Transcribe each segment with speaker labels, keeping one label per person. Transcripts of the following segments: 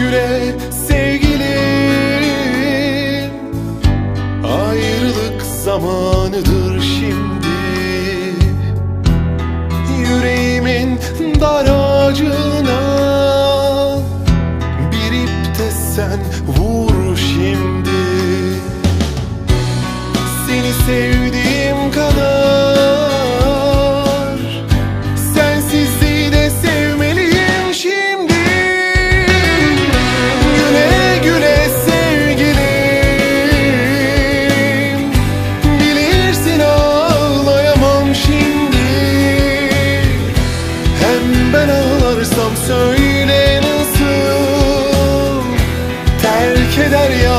Speaker 1: güle sevgilim. Ayrılık zamanıdır şimdi. Yüreğimin dar ağacına Bir ipte sen Terk eder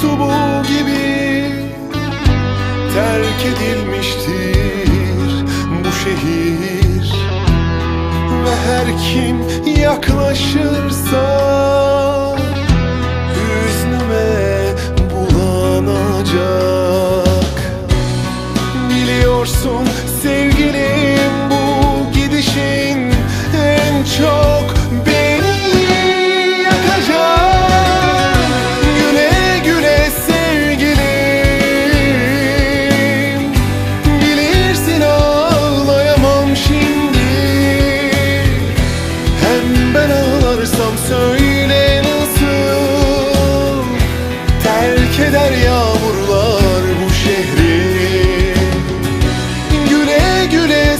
Speaker 1: mektubu gibi Terk edilmiştir bu şehir. Ve her kim yaklaşırsa Hüznüme bulanacak. Biliyorsun sevgilim bu gidişin en çok güle